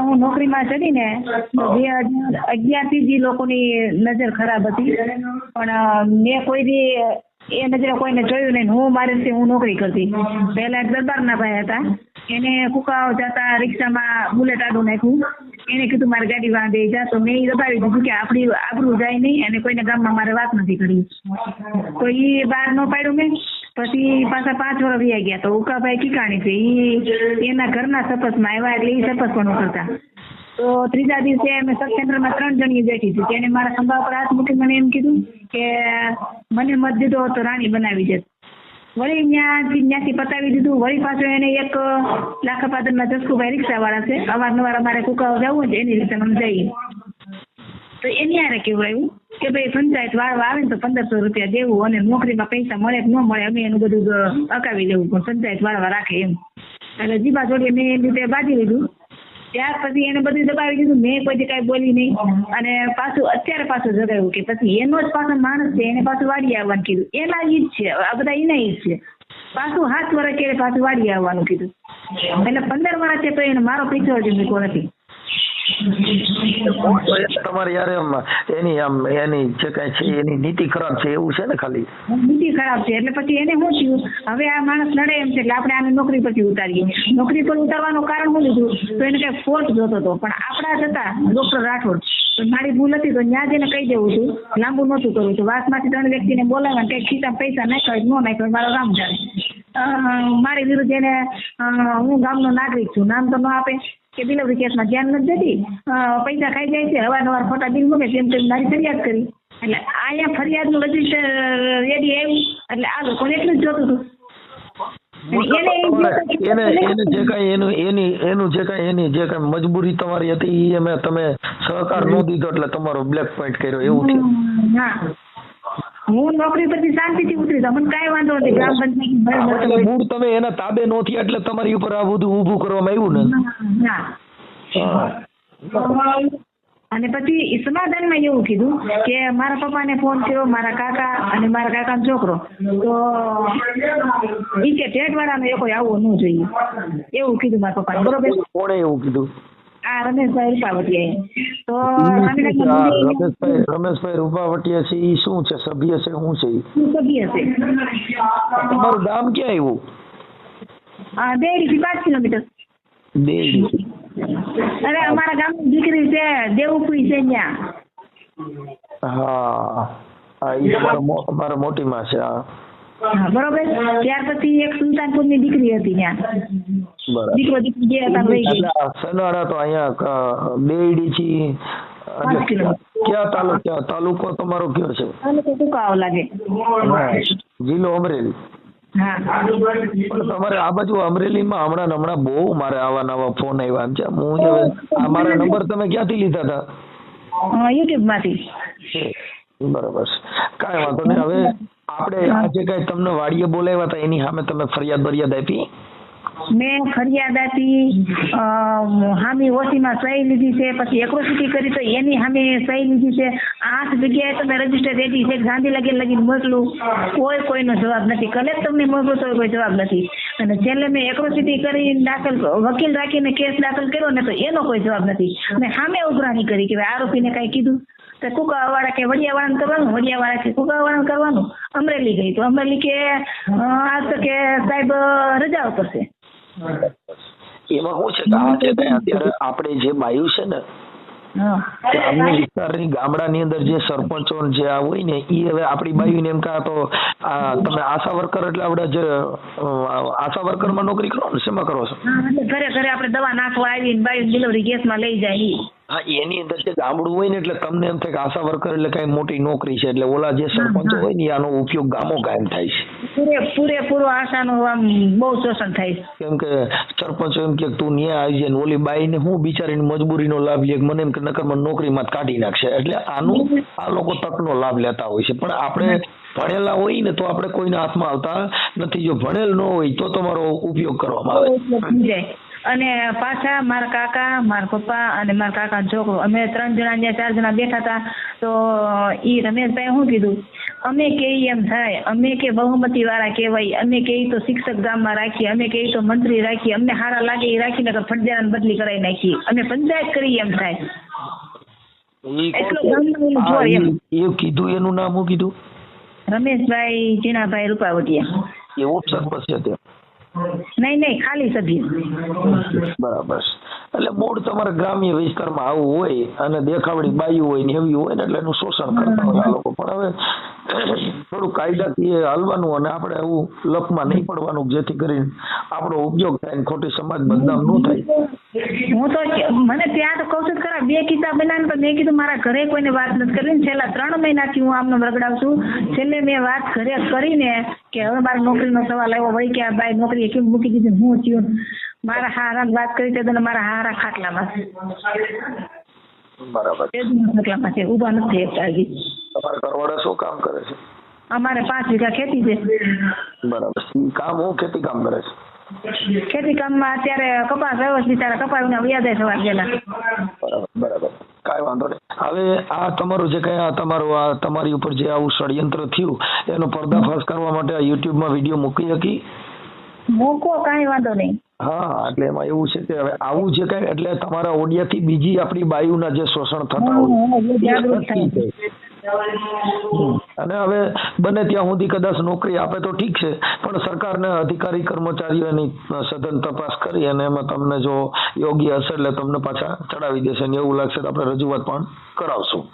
જ્યાં હું નોકરીમાં ચડી ને બે અગિયારથી જે લોકોની નજર ખરાબ હતી. પણ મેં કોઈ દી એ નજરે કોઈને જોયું નહીં. હું મારી હું નોકરી કરતી. પહેલા એક દરબારના ભાઈ હતા. એને કુકાઓ જતા રિક્ષામાં બુલેટ આડું નાખ્યું. એને કીધું મારે ગાડી વાંધે જા. તો મેં દબાવી દીધું કે આપણી આબરું જાય નહીં. અને કોઈને ગામમાં મારે વાત નથી કરી. તો એ બહાર ન પાડ્યું મેં. પછી પાછા પાંચ વર્ષ વ્યા ગયા તો ઉકાભાઈ કીકાણી છે? ઈ એના ઘરના સપસમાં આવ્યા એટલે ઈ સપસ પણ ઉતરતા. તો ત્રીજા દિવસે અમે સત્કેન્દ્રમાં ત્રણ જણી બેઠી હતી. તેને મારા ખંભા પર હાથ મૂકી મને એમ કીધું કે, મને મત દીધો તો રાણી બનાવી દેત. વળી ત્યાંથી ત્યાંથી પતાવી દીધું. વળી પાછું એને એક લાખાપાદરના જસકુભાઈ રિક્ષાવાળા છે. અવારનવાર અમારે કુકાઓ જવું છે એની રીતે અમે જઈએ. તો એની હારે કેવડાવ્યું કે ભાઈ પંચાયત વાળવા આવે ને તો પંદરસો રૂપિયા દેવું અને નોકરીમાં પૈસા મળે કે ન મળે, અમે એનું બધું અકાવી લેવું પણ પંચાયત વાળવા રાખે એમ. એટલે જીબા જોડે મેં એમ રીતે બાજી લીધું. ત્યાર પછી એને બધું દબાવી દીધું. મેં કોઈ કઈ બોલી નહીં. અને પાછું અત્યારે પાછું જગાવ્યું કે પછી એનો જ પાછો માણસ છે, એને પાછું વાડી આવવાનું કીધું. એના ઈ જ છે. આ બધા એના ઈ જ છે. પાછું હાથ વર્ષ કે પાછું વાડી આવવાનું કીધું. એટલે પંદર વર્ષ તો એને મારો પીછો જ મૂકો નથી. તમારે યાર એમ એની આમ એની જે કઈ છે, એની નીતિ ખરાબ છે, એવું છે ને ખાલી? નીતિ ખરાબ છે, એટલે પછી એને શું થયું? હવે આ માણસ લડે એમ છે, એટલે આપણે આને નોકરી પરથી ઉતારીએ. નોકરી પર ઉતારવાનું કારણ શું લીધું? તો એને કઈ ફોર્સ જોતો હતો. પણ આપણા જતા ડોક્ટર રાઠોડ મારી ભૂલ હતી, તો ત્યાં જઈને કહી દેવું છું લાંબુ નહોતું કરવું વાસ વાસમાંથી ત્રણ વ્યક્તિને બોલાવ્યા કઈ ખીચામાં પૈસા નાખ્યા ન નાખ્યા મારો રામ જાણે મારી વિરુદ્ધ એને હું ગામનો નાગરિક છું. નામ તો ન આપે. કે ડિલિવરી કેસમાં ધ્યાન નથી દેતી પૈસા ખાઈ જાય છે અવારનવાર ખોટા બિલ મૂકે તેમ તેમ મારી ફરિયાદ કરી. એટલે અહીંયા ફરિયાદનું રજિસ્ટર રેડી આવ્યું એટલે આ લોકોને એટલું જ જોતું હતું. મજબૂરી તમારી હતી એ તમે સહકાર નો દીધો એટલે તમારો બ્લેક પોઈન્ટ કર્યો એવું થયું. હા નોકરી પરથી શાંતિથી ઉતરી જાઉં. મને કાંઈ વાંધો નથી. ગ્રામ પંચાયત મૂળ તમે એના તાબે નો થયા એટલે તમારી ઉપર આ બધું ઊભું કરવામાં આવ્યું ને? અને પછી સમાધાન સમાધાનમાં એવું કીધું કે મારા પપ્પાને ફોન કર્યો મારા કાકા અને મારા કાકાનો છોકરો. તો ઈ કે ટેટ વાળાનો કોઈ આવવો ન જોઈએ. એવું કીધું મારા પપ્પાને. બરોબર? કોણે એવું કીધું? આ રમેશભાઈ રૂપાવતીએ તો રમેશભાઈ રમેશભાઈ રૂપાવટીયા છે ઈ શું છે? સભ્ય છે શું છે સભ્ય છે. તમારું ગામ ક્યાં આવ્યું? દેડીથી પાંચ કિલોમીટર. દેડી અરે અમારા ગામની દીકરી છે દેવપુરી છે ત્યાં. હા. હા મો- અમારા મોટી માં છે હા બરોબર. ત્યાર પછી એક સુલતાનપુરની દીકરી હતી ત્યાં. દીકરો દીકરી જે હતા વહી ગઈ સનાડા તો અહીંયા બેડી થી ક્યાં તાલુકો તાલુકો તમારો કયો છે? લાગે. જિલ્લો અમરેલી. તમારે આ બાજુ અમરેલીમાં હમણાં હમણાં બહુ મારે આવા નવા ફોન આવ્યા. છે હું આ મારા નંબર તમે ક્યાંથી લીધા હતા? યુટ્યુબમાંથી બરાબર કાંઈ વાંધો નહીં. હવે આપણે આ જે કાંઈ તમને વાડીએ બોલાવ્યા હતા એની સામે તમે ફરિયાદ બરિયાદ આપી? મેં ફરિયાદ આપી હામી ઓસીમાં સહી લીધી છે, પછી એક્રોસિટી કરી તો એની સામે સહી લીધી છે. આઠ જગ્યાએ તમે રજિસ્ટર રેડી છે, ગાંધી લગીન મોકલું. કોઈ કોઈનો જવાબ નથી. કલેક્ટરને મોકલું તો કોઈ જવાબ નથી. અને છેલ્લે મેં એક્રોસિટી કરી દાખલ, વકીલ રાખીને કેસ દાખલ કર્યો ને તો એનો કોઈ જવાબ નથી. મેં સામે ઉઘરાણી કરી કે આરોપીને કાંઈ કીધું. તો કુકાવાળા કે વડિયાવાળાને કરવાનું? વડિયાવાળા કે કુકાવાળાને કરવાનું? અમરેલી ગઈ તો અમરેલી કે આ તો કે સાહેબ રજા ઉપર છે. એમાં શું છે કે આ છે અત્યારે આપણે જે બાયુ છે ને ગ્રામ્ય વિસ્તારની ગામડાની અંદર જે સરપંચો જે આ હોય ને એ હવે આપણી બાયુને એમ કા તો તમે આશા વર્કર એટલે આપણે જે આશા આશા વર્કરમાં નોકરી કરો ને શેમાં કરો છો ઘરે ઘરે આપણે દવા નાખવા આવીને બાયુ ડિલિવરી ગેસમાં લઈ જાય. હા એની અંદર જે ગામડું હોય ને એટલે તમને એમ થાય કે આશા વર્કર એટલે કઈ મોટી નોકરી છે. એટલે ઓલા જે સરપંચ હોય ને આનો ઉપયોગ ગામો કાયમ થાય છે. પૂરેપૂરો આશાનું આમ બહુ શોષણ થાય છે. કેમ કે સરપંચ એમ કે તું ન્યા આવી જાય ઓલી બાઈ ને હું બિચારીની મજબૂરીનો લાભ લે મને એમ કે નકરમાં મને નોકરીમાં કાઢી નાખશે. એટલે આનું આ લોકો તકનો લાભ લેતા હોય છે. પણ આપણે ભણેલા હોય ને તો આપણે કોઈના હાથમાં આવતા નથી. જો ભણેલ ન હોય તો તમારો ઉપયોગ કરવામાં આવે. અને પાછા મારા કાકા મારા પપ્પા અને મારા કાકા છોકરો અમે ત્રણ જણા ત્યાં ચાર જણા બેઠા હતા. તો ઈ રમેશભાઈ શું કીધું? અમે કે એમ થાય. અમે કે બહુમતી વાળા કહેવાય. અમે કે તો શિક્ષક ગામમાં રાખીએ. અમે કે તો મંત્રી રાખીએ. અમને સારા લાગે એ રાખીને ફટજારાને બદલી કરાવી નાખીએ. અમે પંચાયત કરી એમ થાય. ઈ- કીધું એનું નામ કીધું? રમેશભાઈ જીણાભાઈ રૂપાવટિયા. એ સરપંચ છે ત્યાં નહીં નહીં ખાલી સભ્ય. બરાબર. એટલે મૂળ તમારા ગ્રામ્ય વિસ્તારમાં આવું હોય અને દેખાવડી બાયું હોય ને એવી હોય ને એટલે એનું શોષણ કરતા હોય આ લોકો. પણ હવે થોડું કાયદાકીય હાલવાનું અને આપણે એવું લપમાં નહીં પડવાનું જેથી કરીને આપણો ઉપયોગ થાય ને ખોટી સમાજ બદનામ ન થાય. હું તો મને ત્યાં તો કઉ છું ખરા બે કિસ્સા બનાવીને પણ મેં કીધું મારા ઘરે કોઈને વાત નથી કરી ને છેલ્લા ત્રણ મહિનાથી હું આમને રગડાવ છું. છેલ્લે મેં વાત ઘરે કરીને કે હવે મારે નોકરીનો સવાલ આવ્યો વળી કે આ બાઈ નોકરી કેમ મૂકી દીધી? હું થયું? મારા હારા વાત કરી તે તો મારા હારા ખાટલામાં. બરાબર. તે જ ખાટલામાં છે ઊભા નથી હજી. તમારા ઘરવાળા શું કામ કરે છે? અમારે પાંચ વીઘા ખેતી છે. બરાબર. કામ હું ખેતી કામ કરે છે? ખેતી કામમાં અત્યારે કપાસ આવ્યો છે બિચારા કપાવીને વ્યાજે થવા ગયેલા. બરાબર બરાબર. કાંઈ વાંધો નહીં. હવે આ તમારું જે કઈ તમારું આ તમારી ઉપર જે આવું ષડયંત્ર થયું, એનો પર્દાફાશ કરવા માટે આ યુટ્યુબમાં વીડિયો મૂકી શકી મૂકો કાંઈ વાંધો નહીં. હા એટલે એમાં એવું છે કે હવે આવું જે કઈ એટલે તમારા ઓડિયાથી બીજી આપણી બાયુના જે શોષણ થતા હોય. અને હવે બને ત્યાં સુધી કદાચ નોકરી આપે તો ઠીક છે પણ સરકારને અધિકારી કર્મચારીઓની સઘન તપાસ કરી અને એમાં તમને જો યોગ્ય હશે એટલે તમને પાછા ચડાવી દેશે. ને એવું લાગશે તો આપણે રજૂઆત પણ કરાવશું.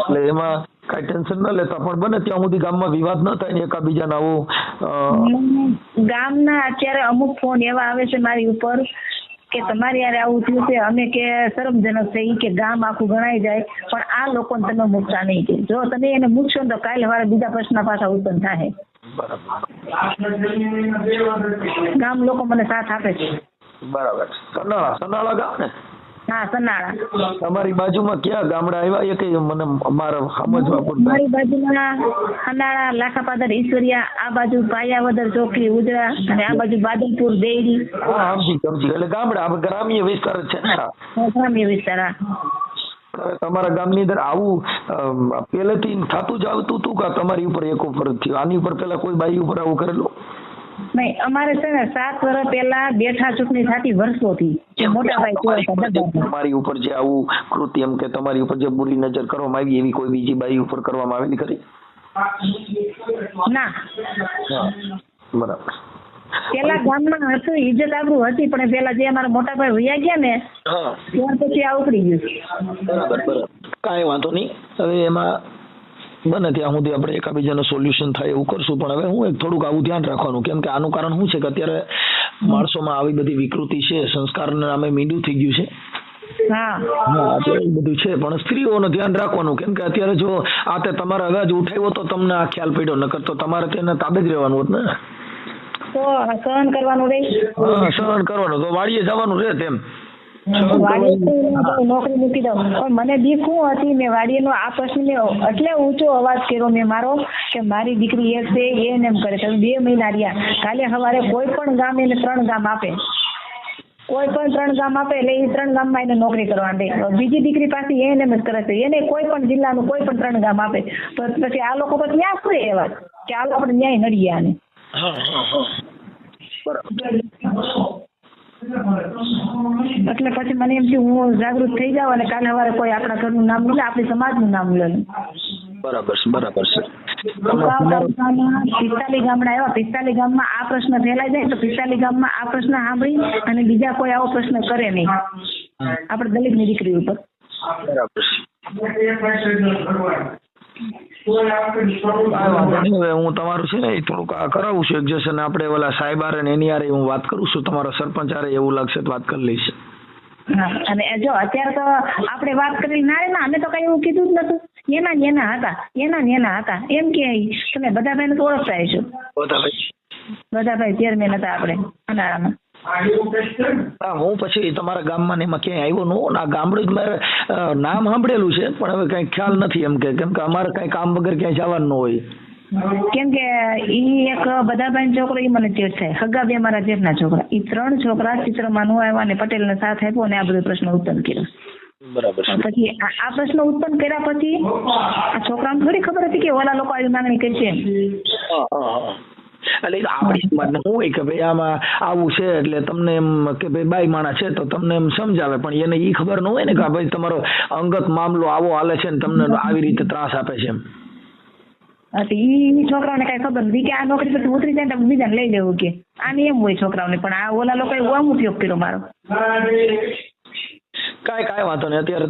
એટલે એમાં કાંઈ ટેન્શન ના લેતા પણ બને ત્યાં સુધી ગામમાં વિવાદ ન થાય ને એકાબીજાને આવું ગામના અત્યારે અમુક ફોન એવા આવે છે મારી ઉપર કે તમારે યાર આવું થયું છે અમે કે શરમજનક છે કે ગામ આખું ગણાઈ જાય પણ આ લોકોને તમે મૂકતા નહીં કે. જો તમે એને મૂકશો ને તો કાલે સવારે બીજા પ્રશ્ન પાછા ઉત્પન્ન થાય. ગામ લોકો મને સાથ આપે છે. બરાબર. સનાળા સનાળા ગામ ને? હા સનાળા. તમારી બાજુમાં કયા ગામડા આવ્યા? એ કઈ મને મારે સમજવા પડતા મારી બાજુમાં ખનાળા લાખાપાદર ઈશ્વરિયા આ બાજુ પાયાવદર ચોકડી ઉજળા અને આ બાજુ બાદલપુર હા સમજી સમજી. એટલે ગામડા ગ્રામ્ય વિસ્તાર છે ને ગ્રામ્ય વિસ્તાર તમારા ગામની અંદર આવું પહેલેથી થતું જ આવતું હતું કે તમારી ઉપર એક ઉપર થયું? આની ઉપર પેલા કોઈ બાઈ ઉપર આવું કરેલું? નહીં અમારે છે ને સાત વર્ષ પહેલા બેઠા ચૂંટણી થતી વર્ષોથી જે મોટા ભાઈ કેવા હતા બધા. તમારી ઉપર જે આવું એમ કે તમારી ઉપર જે બુરી નજર કરવામાં આવી એવી કોઈ બીજી બાઈ ઉપર કરવામાં આવેલી ખરી? ના. બરાબર. પેલા ગામમાં હતું ઇજ્જત આબરૂ હતી પણ પેલા જે અમારા મોટા ભાઈ વૈયા ગયા ને ત્યાર પછી આ ઉકળી ગયું. બરાબર બરાબર. કાંઈ વાંધો નહીં. હવે એમાં બને ત્યાં સુધી આપણે એકાબીજાનું સોલ્યુશન થાય એવું કરશું. પણ હવે હું એક થોડુંક આવું ધ્યાન રાખવાનું કેમ કે આનું કારણ શું છે કે અત્યારે માણસોમાં આવી બધી વિકૃતિ છે સંસ્કારના નામે મીંડું થઈ ગયું છે. બધું છે પણ સ્ત્રીઓનું ધ્યાન રાખવાનું કેમ કે અત્યારે જો આ તે તમારા અગાજ ઉઠાવ્યો તો તમને આ ખ્યાલ પડ્યો નકર તો તમારે તેને તાબે જ રહેવાનું હોત ને. સહન કરવાનું રહે સહન કરવાનું તો વાળીએ જવાનું રહે તેમ. નોકરી મૂકી દઉં. પણ મને બીક શું હતી મેં વાડીનો આ પ્રશ્ન મેં એટલે ઊંચો અવાજ કર્યો મેં મારો કે મારી દીકરી એક છે એ એમ કરે છે. બે મહિના રહ્યા. કાલે સવારે કોઈ પણ ગામ એને ત્રણ ગામ આપે. કોઈ પણ ત્રણ ગામ આપે એટલે એ ત્રણ ગામમાં એને નોકરી કરવા દે. બીજી દીકરી પાસે એને જ કરે છે. એને કોઈ પણ જિલ્લાનું કોઈ પણ ત્રણ ગામ આપે. તો પછી આ લોકો તો ત્યાં શું એવા કે આ આપણે ન્યાય નડીએ આને હા હા હા. બરાબર. એટલે પછી મને એમ થયું હું જાગૃત થઈ જાઉં અને કાલે સવારે કોઈ આપણા ઘરનું નામ લે આપણી સમાજનું નામ લે. બરાબર છે બરાબર છે. પિસ્તાલી ગામડા એવા પિસ્તાલી ગામમાં આ પ્રશ્ન ફેલાઈ જાય તો પિસ્તાલી ગામમાં આ પ્રશ્ન સાંભળી અને બીજા કોઈ આવો પ્રશ્ન કરે નહીં. આપણે દલિતની દીકરી ઉપર. બરાબર છે. હવે હું તમારું છે ને એ થોડુંક આ કરાવું છું એડજસ્ટ અને આપણે ઓલા સાહેબ આરે ને એની આરે હું વાત કરું છું તમારા સરપંચ આરે એવું લાગશે તો વાત કરી લઈશ. અને જો અત્યારે તો આપણે વાત કરી ના ના અમે તો કઈ એવું કીધું જ નતું એના ને એના હતા એના ને એના હતા. એમ કે તમે બધા ભાઈ ને ઓળખતા છો બધા ભાઈ બધા ભાઈ ચેરમેન હતા આપણે અનાળામાં. હા હું પછી તમારા ગામમાં ને એમાં ક્યાંય આવ્યો ન આ ગામડું જ મારે નામ સાંભળેલું છે પણ હવે કઈ ખ્યાલ નથી એમ કે કેમ કે અમારે કઈ કામ વગર ક્યાંય જવાનું ન હોય. કેમ કે ઈ એક બધાભાઈ છોકરો ઈ મને ચેટ થાય. હગા બે મારા જેટના છોકરા. ઈ ત્રણ છોકરા ચિત્રમાં નો આવ્યા ને પટેલને સાથ આપ્યો ને આ બધો પ્રશ્ન ઉત્પન્ન કર્યો. બરાબર પછી આ પ્રશ્ન ઉત્પન્ન કર્યા પછી આ છોકરાને થોડી ખબર હતી કે ઓલા લોકો આવી માંગણી કરશે એમ. એટલે આપણી સમાજને શું હોય કે ભાઈ આમાં આવું છે એટલે તમને એમ કે ભાઈ બાઈ માણા છે તો તમને એમ સમજાવે. પણ એને એ ખબર ન હોય ને કે ભાઈ તમારો અંગત મામલો આવો હાલે છે ને તમને આવી રીતે ત્રાસ આપે છે એમ. ઈ છોકરાઓને કઈ ખબર નથી. કે આ નોકરી પછી ઉતરી જાય તો બીજાને લઈ લેવું કે. આને એમ હોય છોકરાઓને પણ આ ઓલા લોકોએ ઓમ ઉપયોગ કર્યો મારો. કાંઈ કાંઈ વાંધો નહીં. અત્યારે તો